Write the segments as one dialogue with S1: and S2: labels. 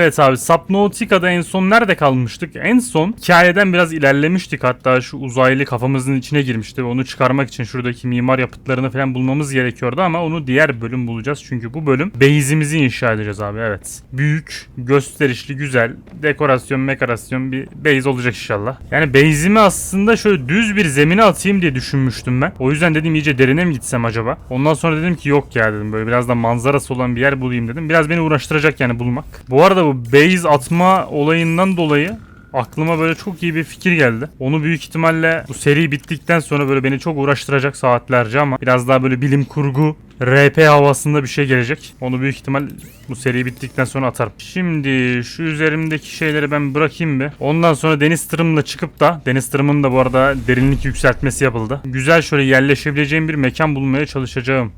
S1: Evet abi Subnautica'da en son nerede kalmıştık? En son hikayeden biraz ilerlemiştik. Hatta şu uzaylı kafamızın içine girmişti. ve Onu çıkarmak için şuradaki mimar yapıtlarını falan bulmamız gerekiyordu ama onu diğer bölüm bulacağız. Çünkü bu bölüm base'imizi inşa edeceğiz abi evet. Büyük, gösterişli, güzel, dekorasyon, mekarasyon bir base olacak inşallah. Yani base'imi aslında şöyle düz bir zemine atayım diye düşünmüştüm ben. O yüzden dedim iyice derine mi gitsem acaba? Ondan sonra dedim ki yok ya dedim böyle biraz da manzarası olan bir yer bulayım dedim. Biraz beni uğraştıracak yani bulmak. Bu arada bu base atma olayından dolayı aklıma böyle çok iyi bir fikir geldi. Onu büyük ihtimalle bu seri bittikten sonra böyle beni çok uğraştıracak saatlerce ama biraz daha böyle bilim kurgu RP havasında bir şey gelecek. Onu büyük ihtimal bu seri bittikten sonra atarım. Şimdi şu üzerimdeki şeyleri ben bırakayım bir. Ondan sonra deniz tırımla çıkıp da deniz tırımın da bu arada derinlik yükseltmesi yapıldı. Güzel şöyle yerleşebileceğim bir mekan bulmaya çalışacağım.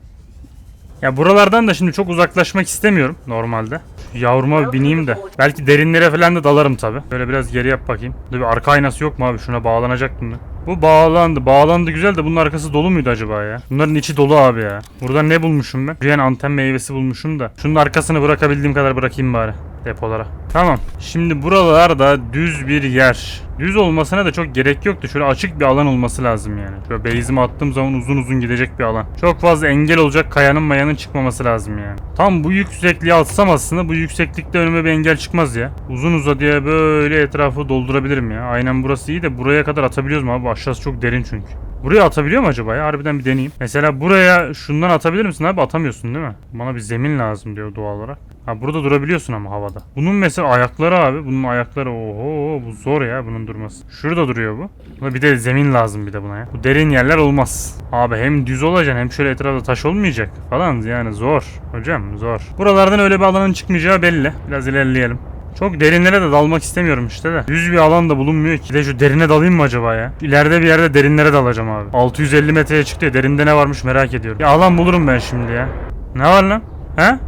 S1: Ya buralardan da şimdi çok uzaklaşmak istemiyorum normalde. Yavruma bineyim de. Belki derinlere falan da dalarım tabi. Böyle biraz geri yap bakayım. Dur bir arka aynası yok mu abi? Şuna bağlanacak mı? Bu bağlandı. Bağlandı güzel de bunun arkası dolu muydu acaba ya? Bunların içi dolu abi ya. Burada ne bulmuşum ben? Yürüyen anten meyvesi bulmuşum da. Şunun arkasını bırakabildiğim kadar bırakayım bari depolara. Tamam. Şimdi buralarda düz bir yer. Düz olmasına da çok gerek yoktu. Şöyle açık bir alan olması lazım yani. Şöyle base'imi attığım zaman uzun uzun gidecek bir alan. Çok fazla engel olacak kayanın mayanın çıkmaması lazım yani. Tam bu yüksekliğe atsam aslında bu yükseklikte önüme bir engel çıkmaz ya. Uzun uzadıya böyle etrafı doldurabilirim ya. Aynen burası iyi de buraya kadar atabiliyoruz mu abi? Aşağısı çok derin çünkü. Buraya atabiliyor mu acaba ya? Harbiden bir deneyeyim. Mesela buraya şundan atabilir misin abi? Atamıyorsun değil mi? Bana bir zemin lazım diyor doğal olarak. Ha burada durabiliyorsun ama havada. Bunun mesela ayakları abi. Bunun ayakları oho bu zor ya bunun durması. Şurada duruyor bu. Buna bir de zemin lazım bir de buna ya. Bu derin yerler olmaz. Abi hem düz olacaksın hem şöyle etrafta taş olmayacak falan yani zor. Hocam zor. Buralardan öyle bir alanın çıkmayacağı belli. Biraz ilerleyelim. Çok derinlere de dalmak istemiyorum işte de. Düz bir alan da bulunmuyor ki. Bir de şu derine dalayım mı acaba ya? İleride bir yerde derinlere dalacağım abi. 650 metreye çıktı ya. Derinde ne varmış merak ediyorum. Ya alan bulurum ben şimdi ya. Ne var lan? He?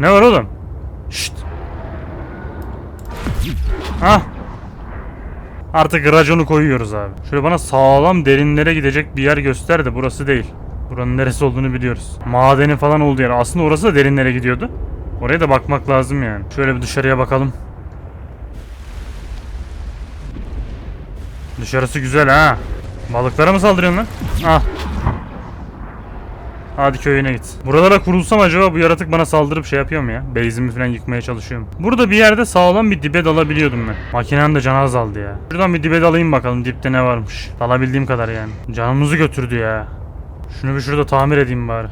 S1: Ne var oğlum? Şşt. Ah. Artık raconu koyuyoruz abi. Şöyle bana sağlam derinlere gidecek bir yer göster de burası değil. Buranın neresi olduğunu biliyoruz. Madeni falan olduğu yer. Aslında orası da derinlere gidiyordu. Oraya da bakmak lazım yani. Şöyle bir dışarıya bakalım. Dışarısı güzel ha. Balıklara mı saldırıyorsun lan? Ah. Hadi köyüne git. Buralara kurulsam acaba bu yaratık bana saldırıp şey yapıyor mu ya? Base'imi falan yıkmaya çalışıyor mu? Burada bir yerde sağlam bir dibe dalabiliyordum ben. Makinenin de canı azaldı ya. Şuradan bir dibe dalayım bakalım dipte ne varmış. Dalabildiğim kadar yani. Canımızı götürdü ya. Şunu bir şurada tamir edeyim bari.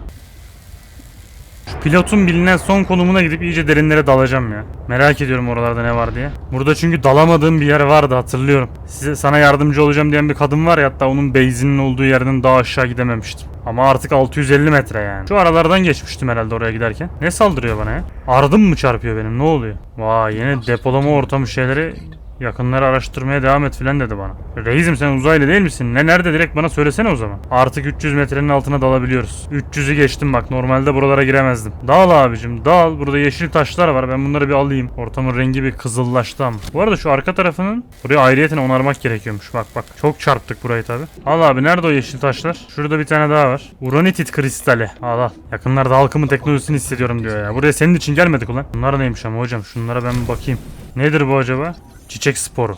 S1: Şu pilotun bilinen son konumuna gidip iyice derinlere dalacağım ya. Merak ediyorum oralarda ne var diye. Burada çünkü dalamadığım bir yer vardı hatırlıyorum. Size sana yardımcı olacağım diyen bir kadın var ya hatta onun base'inin olduğu yerden daha aşağı gidememiştim. Ama artık 650 metre yani. Şu aralardan geçmiştim herhalde oraya giderken. Ne saldırıyor bana ya? Ardım mı çarpıyor benim ne oluyor? Vay yine depolama ortamı şeyleri Yakınları araştırmaya devam et filan dedi bana. Reisim sen uzaylı değil misin? Ne nerede direkt bana söylesene o zaman. Artık 300 metrenin altına dalabiliyoruz. 300'ü geçtim bak normalde buralara giremezdim. Dağıl abicim dağıl. Burada yeşil taşlar var ben bunları bir alayım. Ortamın rengi bir kızıllaştı ama. Bu arada şu arka tarafının buraya ayrıyeten onarmak gerekiyormuş. Bak bak çok çarptık burayı tabi. Al abi nerede o yeşil taşlar? Şurada bir tane daha var. Uranitit kristali. Al al. Yakınlarda halkımın teknolojisini hissediyorum diyor ya. Buraya senin için gelmedik ulan. Bunlar neymiş ama hocam şunlara ben bir bakayım. Nedir bu acaba? Çiçek sporu.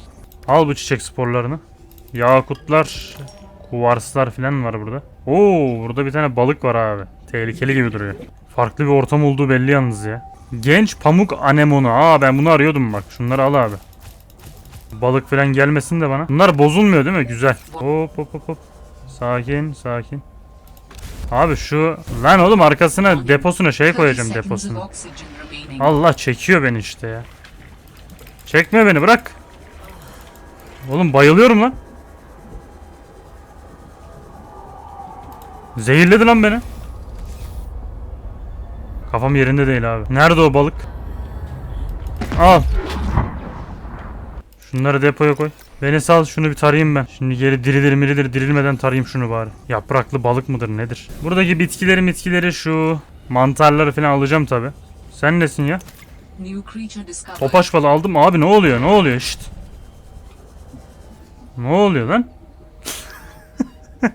S1: Al bu çiçek sporlarını. Yakutlar, kuvarslar falan var burada. Oo, burada bir tane balık var abi. Tehlikeli gibi duruyor. Farklı bir ortam olduğu belli yalnız ya. Genç pamuk anemonu. Aa ben bunu arıyordum bak. Şunları al abi. Balık falan gelmesin de bana. Bunlar bozulmuyor değil mi? Güzel. Hop hop hop hop. Sakin sakin. Abi şu lan oğlum arkasına deposuna şey koyacağım deposuna. Allah çekiyor beni işte ya. Çekme beni bırak. Oğlum bayılıyorum lan. Zehirledi lan beni. Kafam yerinde değil abi. Nerede o balık? Al. Şunları depoya koy. Beni sal şunu bir tarayayım ben. Şimdi geri dirilir mirilir dirilmeden tarayayım şunu bari. Yapraklı balık mıdır nedir? Buradaki bitkileri mitkileri şu mantarları falan alacağım tabi. Sen nesin ya? Topaç balı aldım abi ne oluyor ne oluyor şşt. Ne oluyor lan?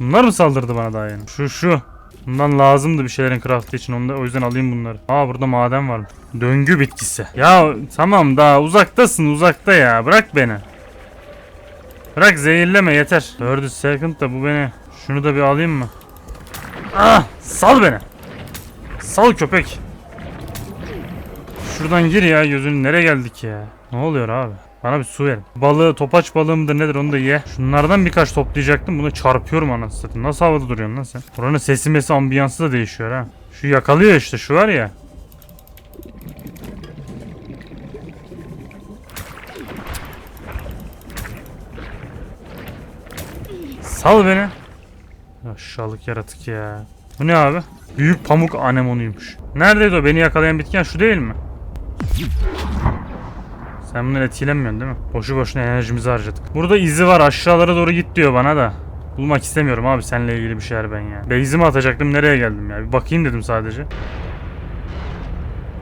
S1: Bunlar mı saldırdı bana daha yani? Şu şu. Bundan lazımdı bir şeylerin craftı için. Onda, o yüzden alayım bunları. Aa burada maden var. Döngü bitkisi. Ya tamam daha uzaktasın uzakta ya. Bırak beni. Bırak zehirleme yeter. Third second da bu beni. Şunu da bir alayım mı? Ah sal beni. Sal köpek. Şuradan gir ya gözünü. Nereye geldik ya? Ne oluyor abi? Bana bir su verin. Balığı, topaç balığı mıdır nedir onu da ye. Şunlardan birkaç toplayacaktım. Bunu çarpıyorum anasını satayım. Nasıl havada duruyorsun lan sen? Buranın sesi mesi ambiyansı da değişiyor ha. Şu yakalıyor işte şu var ya. Sal beni. Aşağılık yaratık ya. Bu ne abi? Büyük pamuk anemonuymuş. Neredeydi o beni yakalayan bitken şu değil mi? Sen bunları etkilenmiyorsun değil mi? Boşu boşuna enerjimizi harcadık. Burada izi var aşağılara doğru git diyor bana da. Bulmak istemiyorum abi seninle ilgili bir şeyler ben ya. Base'imi atacaktım nereye geldim ya? Bir bakayım dedim sadece.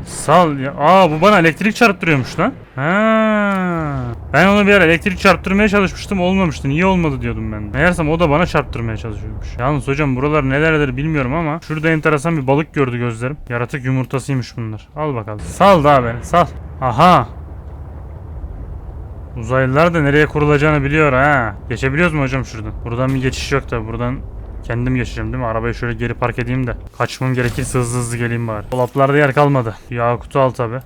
S1: Sal ya. Aa bu bana elektrik çarptırıyormuş lan. Ha. Ben onu bir ara elektrik çarptırmaya çalışmıştım olmamıştı. Niye olmadı diyordum ben. Meğersem o da bana çarptırmaya çalışıyormuş. Yalnız hocam buralar nelerdir bilmiyorum ama şurada enteresan bir balık gördü gözlerim. Yaratık yumurtasıymış bunlar. Al bakalım. Sal daha beni sal. Aha. Uzaylılar da nereye kurulacağını biliyor ha. Geçebiliyoruz mu hocam şuradan? Buradan bir geçiş yok da buradan kendim geçeceğim değil mi? Arabayı şöyle geri park edeyim de. Kaçmam gerekirse hızlı hızlı geleyim bari. Dolaplarda yer kalmadı. Yakut'u al tabi.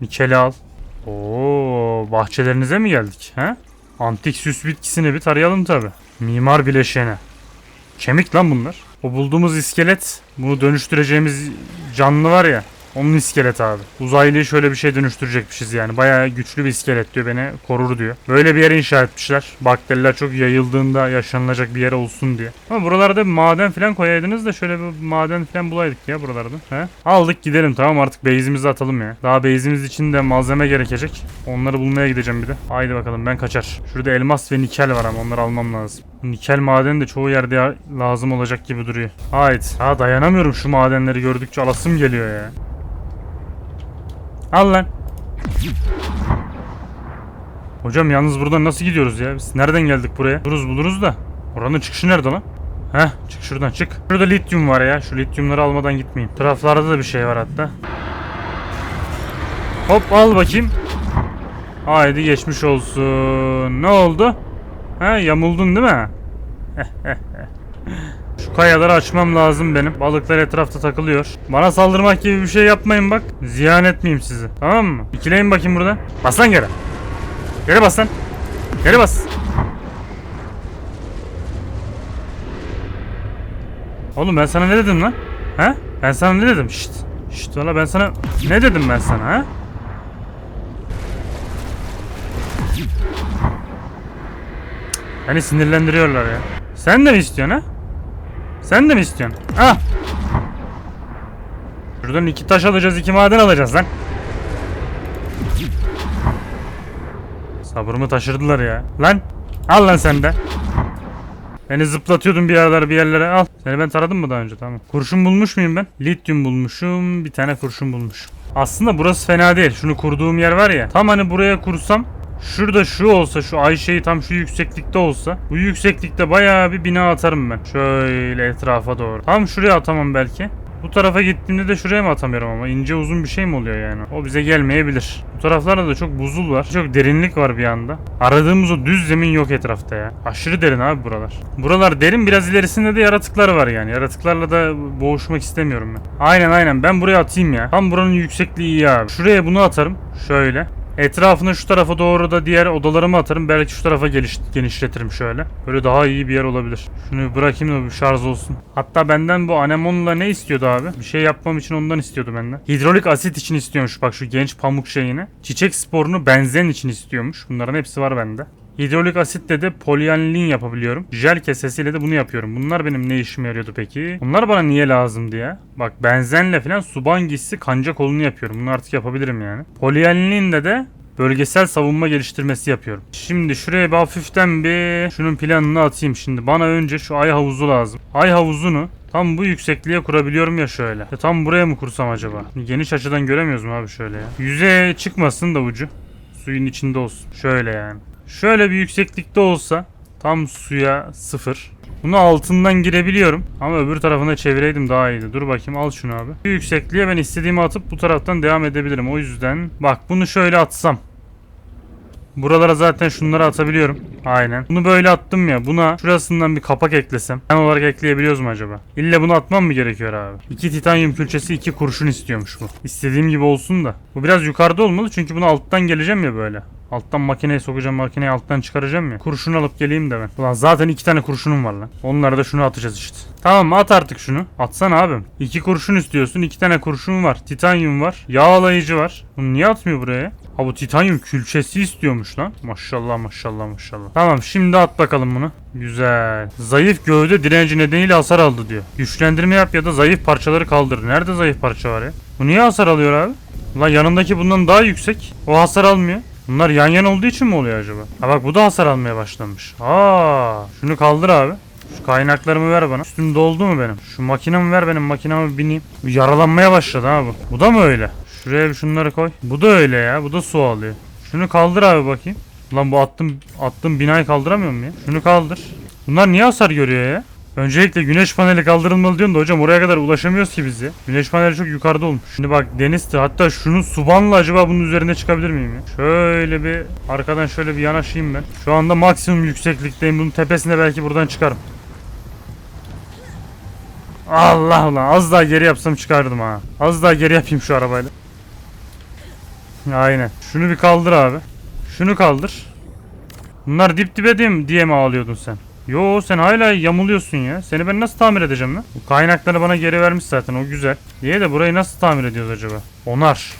S1: Nikeli al. Oo, bahçelerinize mi geldik? He? Antik süs bitkisini bir tarayalım tabi. Mimar bileşeni. Kemik lan bunlar. O bulduğumuz iskelet, bunu dönüştüreceğimiz canlı var ya. Onun iskelet abi. Uzaylıyı şöyle bir şey dönüştürecekmişiz yani. Bayağı güçlü bir iskelet diyor beni korur diyor. Böyle bir yer inşa etmişler. Bakteriler çok yayıldığında yaşanılacak bir yer olsun diye. Ama buralarda maden falan koyaydınız da şöyle bir maden falan bulaydık ya buralarda. He? Aldık gidelim tamam artık base'imizi atalım ya. Daha base'imiz için de malzeme gerekecek. Onları bulmaya gideceğim bir de. Haydi bakalım ben kaçar. Şurada elmas ve nikel var ama onları almam lazım. Nikel madeni de çoğu yerde lazım olacak gibi duruyor. Haydi. Ha dayanamıyorum şu madenleri gördükçe alasım geliyor ya. Al lan. Hocam yalnız buradan nasıl gidiyoruz ya? Biz nereden geldik buraya? Buluruz buluruz da. Oranın çıkışı nerede lan? Heh çık şuradan çık. Şurada lityum var ya. Şu lityumları almadan gitmeyeyim. Taraflarda da bir şey var hatta. Hop al bakayım. Haydi geçmiş olsun. Ne oldu? Ha yamuldun değil mi? Şu kayaları açmam lazım benim. Balıklar etrafta takılıyor. Bana saldırmak gibi bir şey yapmayın bak. Ziyan etmeyeyim sizi. Tamam mı? İkileyin bakayım burada. Bas lan geri. Geri bas lan. Geri bas. Oğlum ben sana ne dedim lan? Ha? Ben sana ne dedim? Şşt. Şşt valla ben sana ne dedim ben sana ha? Beni sinirlendiriyorlar ya. Sen de mi istiyorsun ha? Sen de mi istiyorsun? Ah! Şuradan iki taş alacağız, iki maden alacağız lan. Sabrımı taşırdılar ya. Lan! Al lan sen de. Beni zıplatıyordun bir yerlere bir yerlere al. Seni ben taradım mı daha önce tamam. Kurşun bulmuş muyum ben? Lityum bulmuşum. Bir tane kurşun bulmuşum. Aslında burası fena değil. Şunu kurduğum yer var ya. Tam hani buraya kursam Şurada şu olsa şu Ayşe'yi tam şu yükseklikte olsa bu yükseklikte bayağı bir bina atarım ben. Şöyle etrafa doğru. Tam şuraya atamam belki. Bu tarafa gittiğimde de şuraya mı atamıyorum ama ince uzun bir şey mi oluyor yani? O bize gelmeyebilir. Bu taraflarda da çok buzul var. Çok derinlik var bir anda. Aradığımız o düz zemin yok etrafta ya. Aşırı derin abi buralar. Buralar derin biraz ilerisinde de yaratıklar var yani. Yaratıklarla da boğuşmak istemiyorum ben. Aynen aynen ben buraya atayım ya. Tam buranın yüksekliği iyi abi. Şuraya bunu atarım. Şöyle. Etrafını şu tarafa doğru da diğer odalarımı atarım. Belki şu tarafa geliş, genişletirim şöyle. Böyle daha iyi bir yer olabilir. Şunu bırakayım da bir şarj olsun. Hatta benden bu anemonla ne istiyordu abi? Bir şey yapmam için ondan istiyordu benden. Hidrolik asit için istiyormuş bak şu genç pamuk şeyini. Çiçek sporunu benzen için istiyormuş. Bunların hepsi var bende. Hidrolik asitle de polyanilin yapabiliyorum. Jel kesesiyle de bunu yapıyorum. Bunlar benim ne işime yarıyordu peki? Bunlar bana niye lazımdı ya? Bak benzenle falan suban giysi kanca kolunu yapıyorum. Bunu artık yapabilirim yani. Polyanilin de bölgesel savunma geliştirmesi yapıyorum. Şimdi şuraya bir hafiften bir şunun planını atayım şimdi. Bana önce şu ay havuzu lazım. Ay havuzunu Tam bu yüksekliğe kurabiliyorum ya şöyle. Ya tam buraya mı kursam acaba? Geniş açıdan göremiyoruz mu abi şöyle ya? Yüzeye çıkmasın da ucu. Suyun içinde olsun. Şöyle yani. Şöyle bir yükseklikte olsa Tam suya sıfır. Bunu altından girebiliyorum. Ama öbür tarafına çevireydim daha iyiydi. Dur bakayım al şunu abi. Bu yüksekliğe ben istediğimi atıp bu taraftan devam edebilirim. O yüzden bak bunu şöyle atsam. Buralara zaten şunları atabiliyorum. Aynen. Bunu böyle attım ya. Buna şurasından bir kapak eklesem. Ben olarak ekleyebiliyoruz mu acaba? İlle bunu atmam mı gerekiyor abi? İki titanyum külçesi iki kurşun istiyormuş bu. İstediğim gibi olsun da. Bu biraz yukarıda olmalı çünkü bunu alttan geleceğim ya böyle. Alttan makineye sokacağım makineyi alttan çıkaracağım ya. Kurşun alıp geleyim de ben. Ulan zaten iki tane kurşunum var lan. Onlara da şunu atacağız işte. Tamam at artık şunu. Atsana abim. İki kurşun istiyorsun. iki tane kurşun var. Titanyum var. Yağlayıcı var. Bunu niye atmıyor buraya? Ha bu titanyum külçesi istiyormuş lan. Maşallah maşallah maşallah. Tamam şimdi at bakalım bunu. Güzel. Zayıf gövde direnci nedeniyle hasar aldı diyor. Güçlendirme yap ya da zayıf parçaları kaldır. Nerede zayıf parça var ya? Bu niye hasar alıyor abi? Ulan yanındaki bundan daha yüksek. O hasar almıyor. Bunlar yan yana olduğu için mi oluyor acaba? Ha bak bu da hasar almaya başlamış. Aa, şunu kaldır abi. Şu kaynaklarımı ver bana. Üstüm doldu mu benim? Şu makinemi ver benim makinemi bineyim. Yaralanmaya başladı ha bu. Bu da mı öyle? Şuraya şunları koy. Bu da öyle ya. Bu da su alıyor. Şunu kaldır abi bakayım. Lan bu attım attım binayı kaldıramıyor mu ya? Şunu kaldır. Bunlar niye hasar görüyor ya? Öncelikle güneş paneli kaldırılmalı diyorsun da hocam oraya kadar ulaşamıyoruz ki biz ya. Güneş paneli çok yukarıda olmuş. Şimdi bak denizdi hatta şunu subanla acaba bunun üzerine çıkabilir miyim ya? Şöyle bir arkadan şöyle bir yanaşayım ben. Şu anda maksimum yükseklikteyim. Bunun tepesine belki buradan çıkarım. Allah Allah az daha geri yapsam çıkardım ha. Az daha geri yapayım şu arabayla. Aynen. Şunu bir kaldır abi. Şunu kaldır. Bunlar dip dibe mi, diye mi ağlıyordun sen? Yo sen hala yamuluyorsun ya. Seni ben nasıl tamir edeceğim lan? Bu kaynakları bana geri vermiş zaten o güzel. Diye de burayı nasıl tamir ediyoruz acaba? Onar.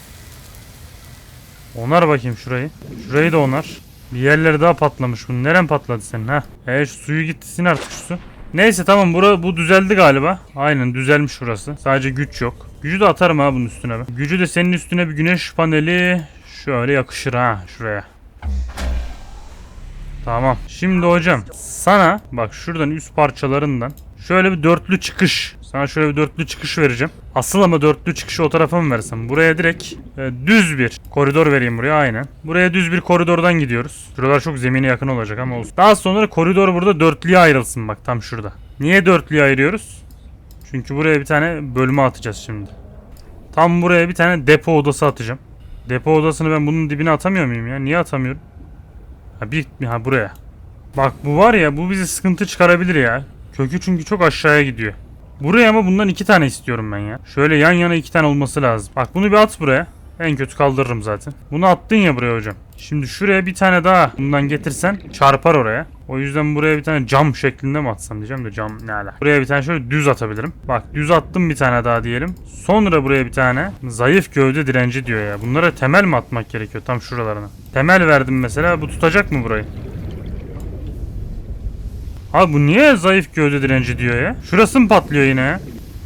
S1: Onar bakayım şurayı. Şurayı da onar. Bir yerleri daha patlamış bunun. Neren patladı senin ha? E şu suyu gitsin artık şu su. Neyse tamam bura, bu düzeldi galiba. Aynen düzelmiş şurası. Sadece güç yok. Gücü de atarım ha bunun üstüne. Gücü de senin üstüne bir güneş paneli şöyle yakışır ha şuraya. Tamam. Şimdi hocam sana bak şuradan üst parçalarından şöyle bir dörtlü çıkış. Sana şöyle bir dörtlü çıkış vereceğim. Asıl ama dörtlü çıkışı o tarafa mı versem? Buraya direkt e, düz bir koridor vereyim buraya aynen. Buraya düz bir koridordan gidiyoruz. Şuralar çok zemine yakın olacak ama olsun. Daha sonra koridor burada dörtlüye ayrılsın bak tam şurada. Niye dörtlüye ayırıyoruz? Çünkü buraya bir tane bölme atacağız şimdi. Tam buraya bir tane depo odası atacağım. Depo odasını ben bunun dibine atamıyor muyum ya? Niye atamıyorum? Ha bir ha buraya. Bak bu var ya bu bize sıkıntı çıkarabilir ya. Kökü çünkü çok aşağıya gidiyor. Buraya ama bundan iki tane istiyorum ben ya. Şöyle yan yana iki tane olması lazım. Bak bunu bir at buraya. En kötü kaldırırım zaten. Bunu attın ya buraya hocam. Şimdi şuraya bir tane daha bundan getirsen çarpar oraya. O yüzden buraya bir tane cam şeklinde mi atsam diyeceğim de cam ne ala. Buraya bir tane şöyle düz atabilirim. Bak düz attım bir tane daha diyelim. Sonra buraya bir tane zayıf gövde direnci diyor ya. Bunlara temel mi atmak gerekiyor tam şuralarına? Temel verdim mesela bu tutacak mı burayı? Abi bu niye zayıf gövde direnci diyor ya? Şurası mı patlıyor yine?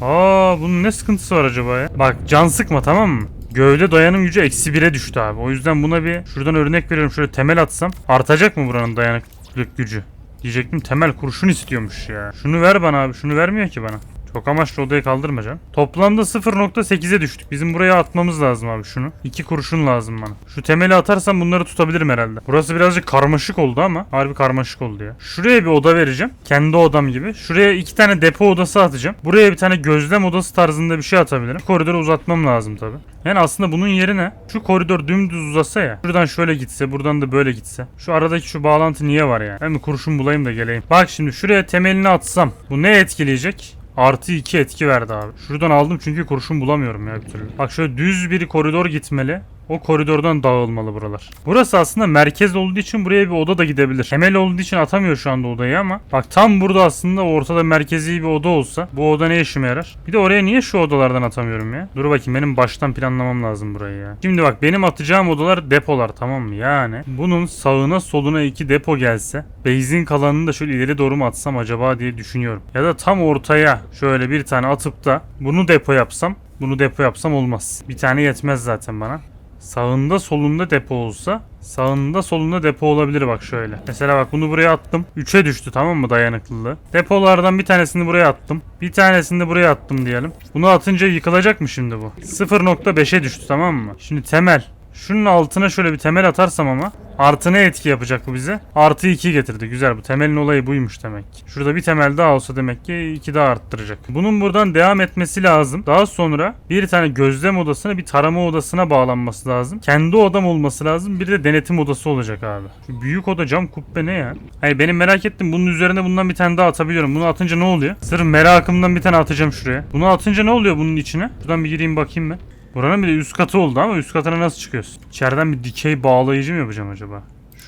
S1: Aa bunun ne sıkıntısı var acaba ya? Bak can sıkma tamam mı? Gövde dayanım gücü eksi 1'e düştü abi. O yüzden buna bir şuradan örnek veriyorum. Şöyle temel atsam artacak mı buranın dayanıklılık gücü? Diyecektim temel kurşun istiyormuş ya. Şunu ver bana abi. Şunu vermiyor ki bana. Çok amaçlı odayı kaldırma canım. Toplamda 0.8'e düştük. Bizim buraya atmamız lazım abi şunu. 2 kurşun lazım bana. Şu temeli atarsam bunları tutabilirim herhalde. Burası birazcık karmaşık oldu ama harbi karmaşık oldu ya. Şuraya bir oda vereceğim. Kendi odam gibi. Şuraya iki tane depo odası atacağım. Buraya bir tane gözlem odası tarzında bir şey atabilirim. Koridoru uzatmam lazım tabi. Yani aslında bunun yerine şu koridor dümdüz uzasa ya. Şuradan şöyle gitse, buradan da böyle gitse. Şu aradaki şu bağlantı niye var yani? Ben bir kurşun bulayım da geleyim. Bak şimdi şuraya temelini atsam. Bu ne etkileyecek? Artı 2 etki verdi abi. Şuradan aldım çünkü kurşun bulamıyorum ya bir türlü. Bak şöyle düz bir koridor gitmeli. O koridordan dağılmalı buralar. Burası aslında merkez olduğu için buraya bir oda da gidebilir. Temel olduğu için atamıyor şu anda odayı ama bak tam burada aslında ortada merkezi bir oda olsa bu oda ne işime yarar? Bir de oraya niye şu odalardan atamıyorum ya? Dur bakayım benim baştan planlamam lazım burayı ya. Şimdi bak benim atacağım odalar depolar tamam mı? Yani bunun sağına soluna iki depo gelse base'in kalanını da şöyle ileri doğru mu atsam acaba diye düşünüyorum. Ya da tam ortaya şöyle bir tane atıp da bunu depo yapsam bunu depo yapsam olmaz. Bir tane yetmez zaten bana. Sağında solunda depo olsa sağında solunda depo olabilir bak şöyle. Mesela bak bunu buraya attım. 3'e düştü tamam mı dayanıklılığı. Depolardan bir tanesini buraya attım. Bir tanesini de buraya attım diyelim. Bunu atınca yıkılacak mı şimdi bu? 0.5'e düştü tamam mı? Şimdi temel Şunun altına şöyle bir temel atarsam ama artı ne etki yapacak bu bize? Artı 2 getirdi. Güzel bu temelin olayı buymuş demek. Şurada bir temel daha olsa demek ki 2 daha arttıracak. Bunun buradan devam etmesi lazım. Daha sonra bir tane gözlem odasına bir tarama odasına bağlanması lazım. Kendi odam olması lazım. Bir de denetim odası olacak abi. Şu büyük oda cam kubbe ne ya? Hayır benim merak ettim. Bunun üzerine bundan bir tane daha atabiliyorum. Bunu atınca ne oluyor? Sırf merakımdan bir tane atacağım şuraya. Bunu atınca ne oluyor bunun içine? Şuradan bir gireyim bakayım ben. Buranın bir de üst katı oldu ama üst katına nasıl çıkıyorsun? İçeriden bir dikey bağlayıcı mı yapacağım acaba?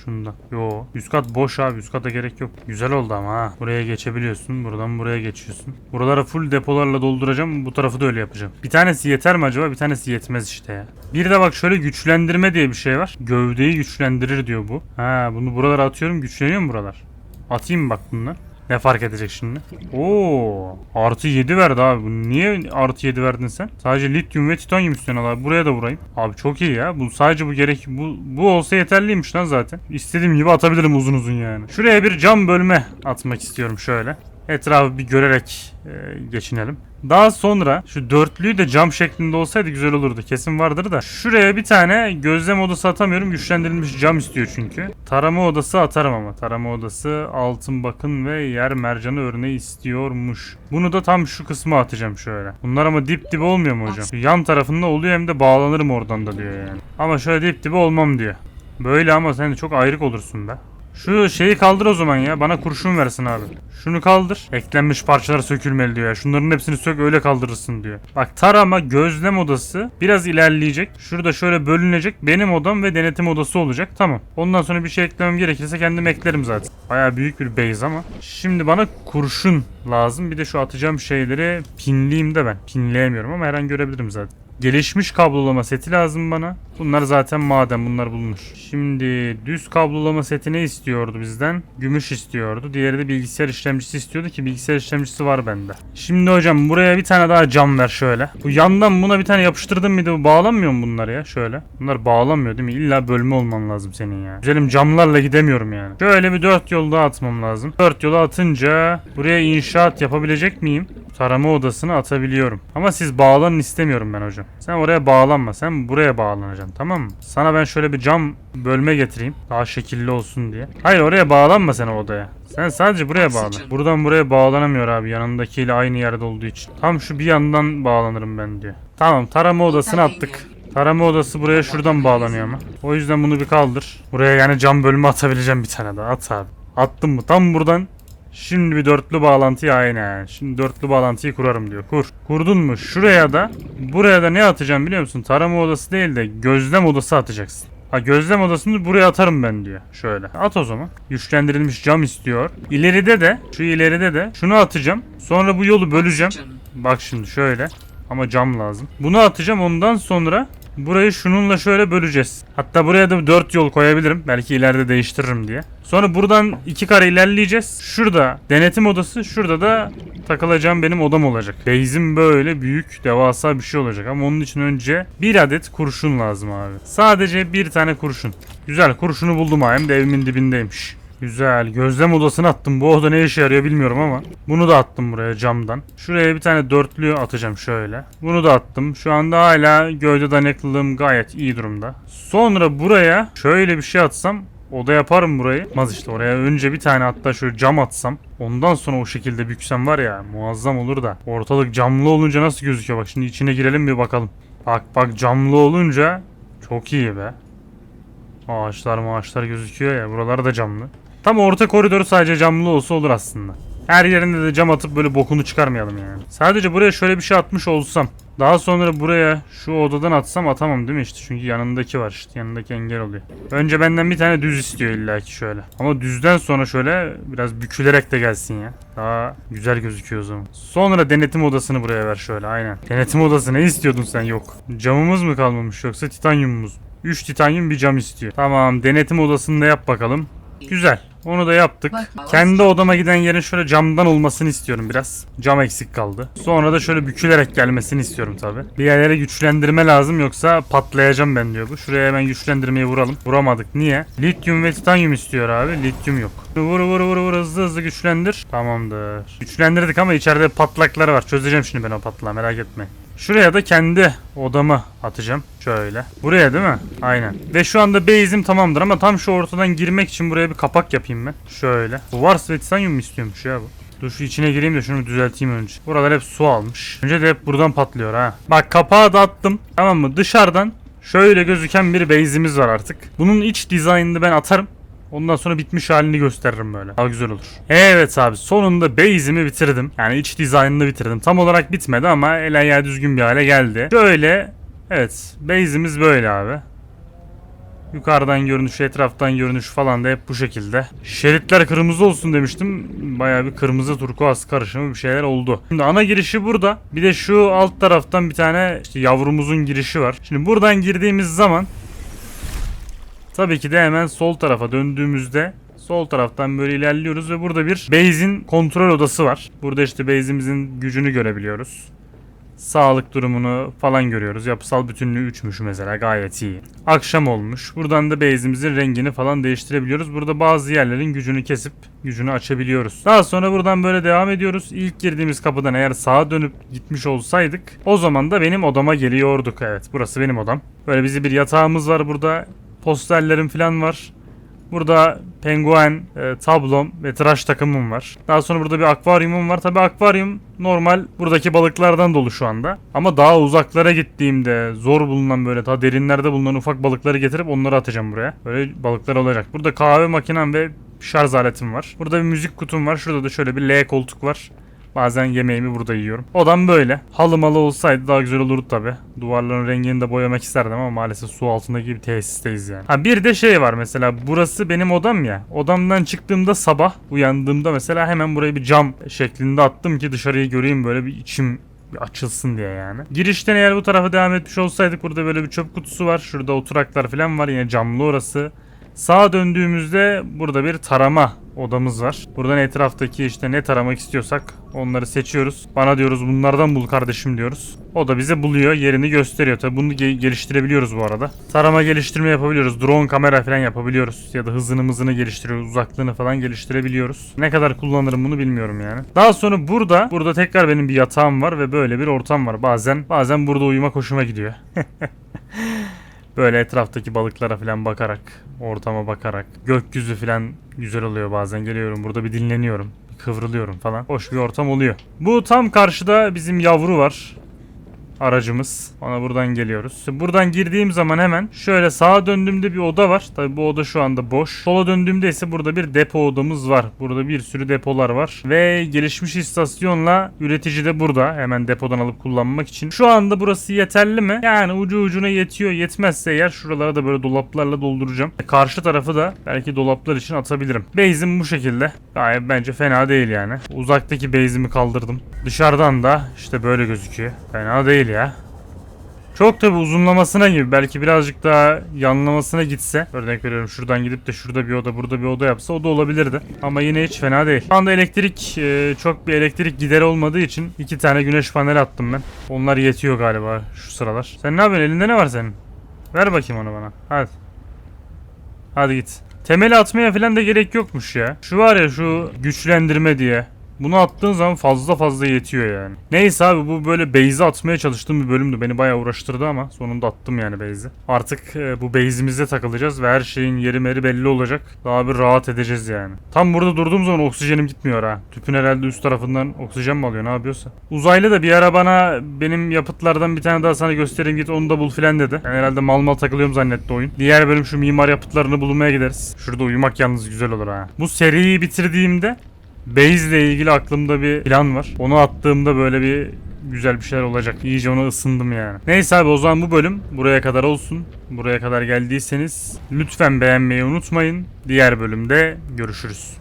S1: Şundan. Yo üst kat boş abi üst kata gerek yok. Güzel oldu ama ha. Buraya geçebiliyorsun. Buradan buraya geçiyorsun. Buralara full depolarla dolduracağım. Bu tarafı da öyle yapacağım. Bir tanesi yeter mi acaba? Bir tanesi yetmez işte ya. Bir de bak şöyle güçlendirme diye bir şey var. Gövdeyi güçlendirir diyor bu. Ha bunu buralara atıyorum. Güçleniyor mu buralar? Atayım bak bunlar? Ne fark edecek şimdi? Oo, artı 7 verdi abi. Niye artı 7 verdin sen? Sadece lityum ve titanyum istiyorsun abi. Buraya da vurayım. Abi çok iyi ya. Bu sadece bu gerek bu bu olsa yeterliymiş lan zaten. İstediğim gibi atabilirim uzun uzun yani. Şuraya bir cam bölme atmak istiyorum şöyle. Etrafı bir görerek e, geçinelim. Daha sonra şu dörtlüyü de cam şeklinde olsaydı güzel olurdu. Kesin vardır da. Şuraya bir tane gözlem odası atamıyorum. Güçlendirilmiş cam istiyor çünkü. Tarama odası atarım ama. Tarama odası altın bakın ve yer mercanı örneği istiyormuş. Bunu da tam şu kısma atacağım şöyle. Bunlar ama dip dibe olmuyor mu hocam? Yan tarafında oluyor hem de bağlanırım oradan da diyor yani. Ama şöyle dip dibe olmam diyor. Böyle ama sen de çok ayrık olursun be. Şu şeyi kaldır o zaman ya. Bana kurşun versin abi. Şunu kaldır. Eklenmiş parçalar sökülmeli diyor ya. Şunların hepsini sök öyle kaldırırsın diyor. Bak tarama gözlem odası biraz ilerleyecek. Şurada şöyle bölünecek. Benim odam ve denetim odası olacak. Tamam. Ondan sonra bir şey eklemem gerekirse kendim eklerim zaten. Baya büyük bir base ama. Şimdi bana kurşun lazım. Bir de şu atacağım şeyleri pinleyeyim de ben. Pinleyemiyorum ama her an görebilirim zaten. Gelişmiş kablolama seti lazım bana. Bunlar zaten maden bunlar bulunur. Şimdi düz kablolama seti ne istiyordu bizden? Gümüş istiyordu. Diğeri de bilgisayar işlemcisi istiyordu ki bilgisayar işlemcisi var bende. Şimdi hocam buraya bir tane daha cam ver şöyle. Bu yandan buna bir tane yapıştırdım mıydı? Bağlanmıyor mu bunlar ya? Şöyle. Bunlar bağlanmıyor değil mi? İlla bölme olman lazım senin ya. Güzelim camlarla gidemiyorum yani. Şöyle bir dört yol daha atmam lazım. Dört yolu atınca buraya inşaat yapabilecek miyim? Tarama odasını atabiliyorum. Ama siz bağlanın istemiyorum ben hocam. Sen oraya bağlanma. Sen buraya bağlanacaksın tamam mı? Sana ben şöyle bir cam bölme getireyim. Daha şekilli olsun diye. Hayır oraya bağlanma sen o odaya. Sen sadece buraya bağlan. Buradan buraya bağlanamıyor abi yanındakiyle aynı yerde olduğu için. Tam şu bir yandan bağlanırım ben diyor. Tamam tarama odasını attık. Tarama odası buraya şuradan bağlanıyor ama. O yüzden bunu bir kaldır. Buraya yani cam bölümü atabileceğim bir tane daha. At abi. Attım mı? Tam buradan Şimdi bir dörtlü bağlantıyı aynen. Şimdi dörtlü bağlantıyı kurarım diyor. Kur. Kurdun mu? Şuraya da buraya da ne atacağım biliyor musun? Tarama odası değil de gözlem odası atacaksın. Ha gözlem odasını buraya atarım ben diyor. Şöyle. At o zaman. Güçlendirilmiş cam istiyor. İleride de şu ileride de şunu atacağım. Sonra bu yolu böleceğim. Bak şimdi şöyle. Ama cam lazım. Bunu atacağım ondan sonra burayı şununla şöyle böleceğiz. Hatta buraya da 4 yol koyabilirim. Belki ileride değiştiririm diye. Sonra buradan iki kare ilerleyeceğiz. Şurada denetim odası, şurada da takılacağım benim odam olacak. Base'im böyle büyük, devasa bir şey olacak. Ama onun için önce bir adet kurşun lazım abi. Sadece bir tane kurşun. Güzel kurşunu buldum ha. Hem de evimin dibindeymiş. Güzel. Gözlem odasını attım. Bu oda ne işe yarıyor bilmiyorum ama. Bunu da attım buraya camdan. Şuraya bir tane dörtlü atacağım şöyle. Bunu da attım. Şu anda hala gövde dayanıklılığım gayet iyi durumda. Sonra buraya şöyle bir şey atsam Oda yaparım burayı. Maz işte oraya önce bir tane hatta şöyle cam atsam. Ondan sonra o şekilde büksem var ya muazzam olur da. Ortalık camlı olunca nasıl gözüküyor bak şimdi içine girelim bir bakalım. Bak bak camlı olunca çok iyi be. Ağaçlar ağaçlar gözüküyor ya buralar da camlı. Tam orta koridoru sadece camlı olsa olur aslında. Her yerinde de cam atıp böyle bokunu çıkarmayalım yani. Sadece buraya şöyle bir şey atmış olsam. Daha sonra buraya şu odadan atsam atamam değil mi işte çünkü yanındaki var işte yanındaki engel oluyor. Önce benden bir tane düz istiyor illaki şöyle. Ama düzden sonra şöyle biraz bükülerek de gelsin ya. Daha güzel gözüküyor o zaman. Sonra denetim odasını buraya ver şöyle aynen. Denetim odası ne istiyordun sen yok. Camımız mı kalmamış yoksa titanyumumuz mu? 3 titanyum bir cam istiyor. Tamam denetim odasını da yap bakalım. Güzel. Onu da yaptık. Kendi odama giden yerin şöyle camdan olmasını istiyorum biraz. Cam eksik kaldı. Sonra da şöyle bükülerek gelmesini istiyorum tabi. Bir yerlere güçlendirme lazım yoksa patlayacağım ben diyor bu. Şuraya hemen güçlendirmeyi vuralım. Vuramadık. Niye? Lityum ve titanyum istiyor abi. Lityum yok. Vur vur vur vur hızlı hızlı güçlendir. Tamamdır. Güçlendirdik ama içeride patlaklar var. Çözeceğim şimdi ben o patlağı merak etme. Şuraya da kendi odamı atacağım. Şöyle. Buraya değil mi? Aynen. Ve şu anda base'im tamamdır ama tam şu ortadan girmek için buraya bir kapak yapayım ben. Şöyle. Bu var Titanium mu istiyormuş ya bu? Dur şu içine gireyim de şunu düzelteyim önce. Buralar hep su almış. Önce de hep buradan patlıyor ha. Bak kapağı da attım. Tamam mı? Dışarıdan şöyle gözüken bir base'imiz var artık. Bunun iç dizaynını ben atarım. Ondan sonra bitmiş halini gösteririm böyle. Daha güzel olur. Evet abi sonunda base'imi bitirdim. Yani iç dizaynını bitirdim. Tam olarak bitmedi ama el ayağı düzgün bir hale geldi. Şöyle evet base'imiz böyle abi. Yukarıdan görünüş, etraftan görünüş falan da hep bu şekilde. Şeritler kırmızı olsun demiştim. Bayağı bir kırmızı turkuaz karışımı bir şeyler oldu. Şimdi ana girişi burada. Bir de şu alt taraftan bir tane işte yavrumuzun girişi var. Şimdi buradan girdiğimiz zaman Tabii ki de hemen sol tarafa döndüğümüzde sol taraftan böyle ilerliyoruz ve burada bir base'in kontrol odası var. Burada işte base'imizin gücünü görebiliyoruz. Sağlık durumunu falan görüyoruz. Yapısal bütünlüğü 3'müş mesela gayet iyi. Akşam olmuş. Buradan da base'imizin rengini falan değiştirebiliyoruz. Burada bazı yerlerin gücünü kesip gücünü açabiliyoruz. Daha sonra buradan böyle devam ediyoruz. İlk girdiğimiz kapıdan eğer sağa dönüp gitmiş olsaydık o zaman da benim odama geliyorduk. Evet burası benim odam. Böyle bizi bir yatağımız var burada. Posterlerim falan var. Burada penguen, e, tablom ve tıraş takımım var. Daha sonra burada bir akvaryumum var. Tabi akvaryum normal buradaki balıklardan dolu şu anda. Ama daha uzaklara gittiğimde zor bulunan böyle daha derinlerde bulunan ufak balıkları getirip onları atacağım buraya. Böyle balıklar olacak. Burada kahve makinem ve şarj aletim var. Burada bir müzik kutum var. Şurada da şöyle bir L koltuk var. Bazen yemeğimi burada yiyorum. Odam böyle. Halı malı olsaydı daha güzel olurdu tabi. Duvarların rengini de boyamak isterdim ama maalesef su altındaki bir tesisteyiz yani. Ha bir de şey var mesela burası benim odam ya. Odamdan çıktığımda sabah uyandığımda mesela hemen buraya bir cam şeklinde attım ki dışarıyı göreyim böyle bir içim bir açılsın diye yani. Girişten eğer bu tarafa devam etmiş olsaydık burada böyle bir çöp kutusu var. Şurada oturaklar falan var yine camlı orası. Sağa döndüğümüzde burada bir tarama odamız var. Buradan etraftaki işte ne taramak istiyorsak onları seçiyoruz. Bana diyoruz bunlardan bul kardeşim diyoruz. O da bize buluyor yerini gösteriyor. Tabi bunu ge- geliştirebiliyoruz bu arada. Tarama geliştirme yapabiliyoruz. Drone kamera falan yapabiliyoruz. Ya da hızını mızını geliştiriyoruz. Uzaklığını falan geliştirebiliyoruz. Ne kadar kullanırım bunu bilmiyorum yani. Daha sonra burada burada tekrar benim bir yatağım var ve böyle bir ortam var. Bazen bazen burada uyumak hoşuma gidiyor. Böyle etraftaki balıklara falan bakarak, ortama bakarak, gökyüzü falan güzel oluyor bazen. Geliyorum burada bir dinleniyorum, kıvrılıyorum falan. Hoş bir ortam oluyor. Bu tam karşıda bizim yavru var. Aracımız. Ona buradan geliyoruz. Buradan girdiğim zaman hemen şöyle sağa döndüğümde bir oda var. Tabi bu oda şu anda boş. Sola döndüğümde ise burada bir depo odamız var. Burada bir sürü depolar var. Ve gelişmiş istasyonla üretici de burada. Hemen depodan alıp kullanmak için. Şu anda burası yeterli mi? Yani ucu ucuna yetiyor. Yetmezse eğer şuralara da böyle dolaplarla dolduracağım. Karşı tarafı da belki dolaplar için atabilirim. Base'im bu şekilde. Gayet bence fena değil yani. Uzaktaki base'imi kaldırdım. Dışarıdan da işte böyle gözüküyor. Fena değil ya. Çok tabi uzunlamasına gibi belki birazcık daha yanlamasına gitse örnek veriyorum şuradan gidip de şurada bir oda burada bir oda yapsa o da olabilirdi ama yine hiç fena değil. Şu anda elektrik e, çok bir elektrik gideri olmadığı için iki tane güneş paneli attım ben. Onlar yetiyor galiba şu sıralar. Sen ne yapıyorsun elinde ne var senin? Ver bakayım onu bana hadi. Hadi git. Temeli atmaya falan da gerek yokmuş ya. Şu var ya şu güçlendirme diye. Bunu attığın zaman fazla fazla yetiyor yani. Neyse abi bu böyle base'i atmaya çalıştığım bir bölümdü. Beni bayağı uğraştırdı ama sonunda attım yani base'i. Artık e, bu base'imizde takılacağız ve her şeyin yeri meri belli olacak. Daha bir rahat edeceğiz yani. Tam burada durduğum zaman oksijenim gitmiyor ha. Tüpün herhalde üst tarafından oksijen mi alıyor ne yapıyorsa. Uzaylı da bir ara bana benim yapıtlardan bir tane daha sana göstereyim git onu da bul filan dedi. Ben herhalde mal mal takılıyorum zannetti oyun. Diğer bölüm şu mimar yapıtlarını bulmaya gideriz. Şurada uyumak yalnız güzel olur ha. Bu seriyi bitirdiğimde Base ile ilgili aklımda bir plan var. Onu attığımda böyle bir güzel bir şeyler olacak. İyice ona ısındım yani. Neyse abi o zaman bu bölüm buraya kadar olsun. Buraya kadar geldiyseniz lütfen beğenmeyi unutmayın. Diğer bölümde görüşürüz.